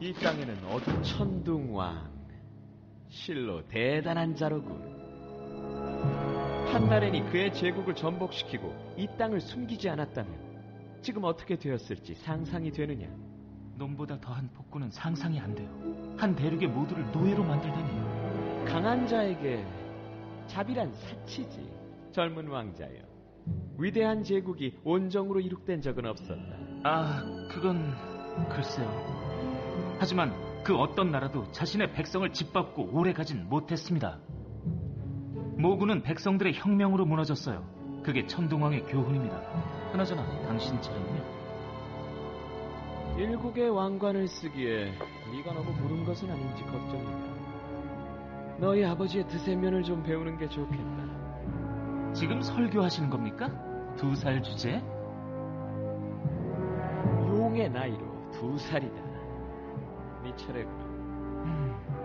이 땅에는 어천둥왕 실로 대단한 자로군. 판다렌이 그의 제국을 전복시키고 이 땅을 숨기지 않았다면 지금 어떻게 되었을지 상상이 되느냐? 놈보다 더한 폭군은 상상이 안 돼요. 한 대륙의 모두를 노예로 만들다니. 강한 자에게 자비란 사치지. 젊은 왕자여. 위대한 제국이 온정으로 이룩된 적은 없었다. 아, 그건 글쎄요. 하지만 그 어떤 나라도 자신의 백성을 짓밟고 오래 가진 못했습니다. 모군은 백성들의 혁명으로 무너졌어요. 그게 천둥왕의 교훈입니다. 그나저나 당신 차례는요? 일국의 왕관을 쓰기에 네가 너무 부른 것은 아닌지 걱정이다. 너희 아버지의 드세면을 좀 배우는 게 좋겠다. 지금 설교하시는 겁니까? 두 살 주제? 용의 나이로 두 살이다. अच्छे रहेगा hmm.